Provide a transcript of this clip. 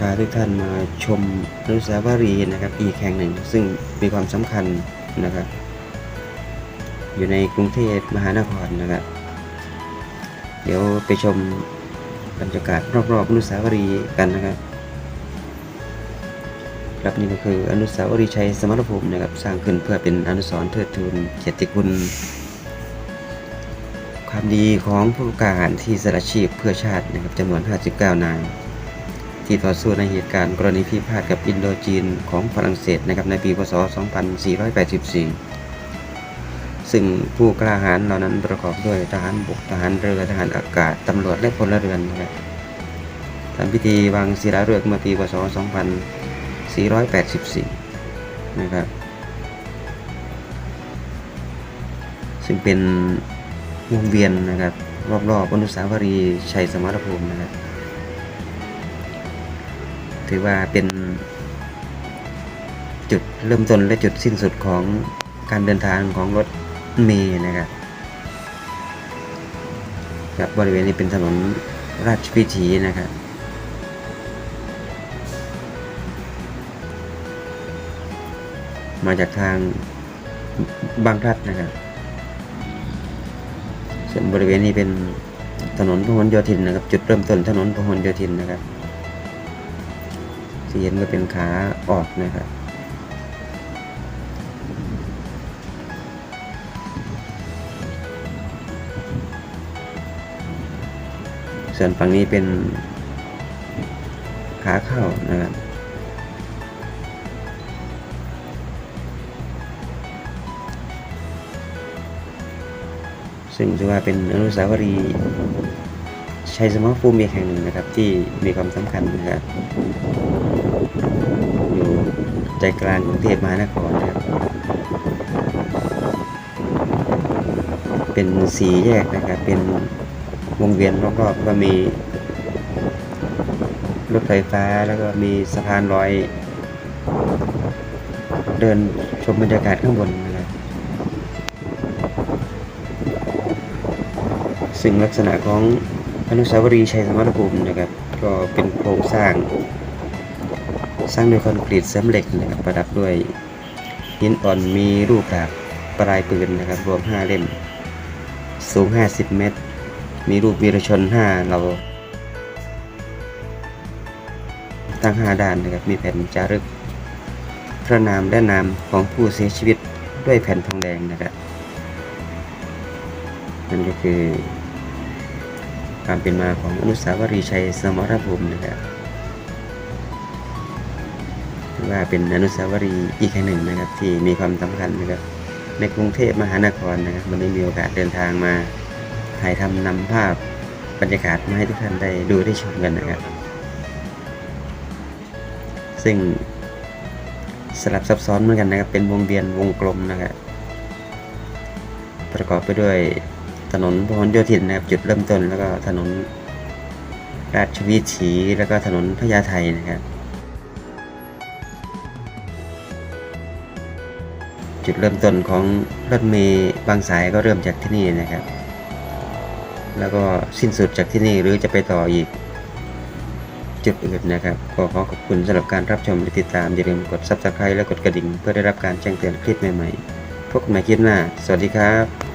พาทุกท่านมาชมอนุสาวรีย์นะครับอีกแห่งหนึ่ง ซึ่งมีความสำคัญนะครับ อยู่ในกรุงเทพมหานครนะครับ เดี๋ยวไปชมบรรยากาศรอบๆอนุสาวรีย์กันนะครับครับนี่ก็คืออนุสาวรีย์ชัยสมรภูมินะครับ สร้างขึ้นเพื่อเป็นอนุสรณ์เทิดทูนเกียรติคุณ ความดีของผู้กาหาญที่สละชีพเพื่อชาตินะครับจำนวน 59 นาย ที่ต่อสู้ในเหตุการณ์กรณีพิพาทกับอินโดจีนของฝรั่งเศสนะครับในปีพศ 2484 ซึ่งผู้กล้าหาญเหล่านั้นประกอบด้วยทหารบกทหารเรือทหารอากาศตำรวจและพลเรือนนะครับทำพิธีวางศิลาฤกษ์เมื่อปีพศ 2484 นะครับซึ่งเป็นวงเวียนนะครับรอบๆอนุสาวรีย์ชัยสมรภูมินะครับ ถือว่าเป็น จุดเริ่มต้นและจุดสิ้นสุดของการเดินทางของรถเมล์นะครับครับบริเวณนี้เป็นถนนราชพิธีนะครับมาจากทางบางพลัดนะครับส่วนบริเวณนี้เป็นถนนพหลโยธินนะครับ จุดเริ่มต้นถนนพหลโยธินนะครับ ที่เห็นก็เป็นขาออกนะครับส่วนฝั่งนี้เป็นขาเข้านะครับซึ่งถือว่าเป็นอนุสาวรีย์ ชัยสมรภูมิอีกแห่งหนึ่งนะครับ ที่มีความสำคัญนะครับอยู่ใจกลางกรุงเทพมหานครนะครับ เป็นสีแยกนะครับ เป็นวงเวียนรอบๆก็มีรถไฟฟ้าแล้วก็มีสะพานลอย เดินชมบรรยากาศข้างบนนะครับซึ่งลักษณะของ อนุสาวรีย์ชัยสมรภูมินะครับ ก็เป็นโครงสร้าง สร้างด้วยคอนกรีตเสริมเหล็กนะครับ ประดับด้วยหินอ่อนมีรูปดาบปลายปืนนะครับ รวม 5 เล่ม สูง 50 เมตร มีรูปวีรชน 5 เรา ตั้ง 5 ด้านนะครับ มีแผ่นจารึก พระนามและนามของผู้เสียชีวิตด้วยแผ่นทองแดงนะครับนั่นก็คือ ความเป็นมาของอนุสาวรีย์ชัยสมรภูมินะครับว่าเป็นอนุสาวรีย์อีกแห่งหนึ่งนะครับ ที่มีความสำคัญนะครับ ในกรุงเทพมหานครนะครับวันนี้มีโอกาสเดินทางมาถ่ายทำนำภาพบรรยากาศมาให้ทุกท่านได้ดูได้ชมกันนะครับ ซึ่งสลับซับซ้อนเหมือนกันนะครับ เป็นวงเวียนวงกลมนะครับประกอบไปด้วย ถนนพหลโยธินนะครับจุดเริ่มต้น แล้วก็ถนนราชวิถีแล้วก็ถนนพญาไทนะครับจุดเริ่มต้นของรถเมย์บางสายก็เริ่มจากที่นี่นะครับ แล้วก็สิ้นสุดจากที่นี่หรือจะไปต่ออีกจุดอื่นนะครับ ก็ขอขอบคุณสำหรับการรับชมและติดตาม อย่าลืมกด subscribe และกดกระดิ่ง เพื่อได้รับการแจ้งเตือนคลิปใหม่ๆ พบกันใหม่คลิปหน้า สวัสดีครับ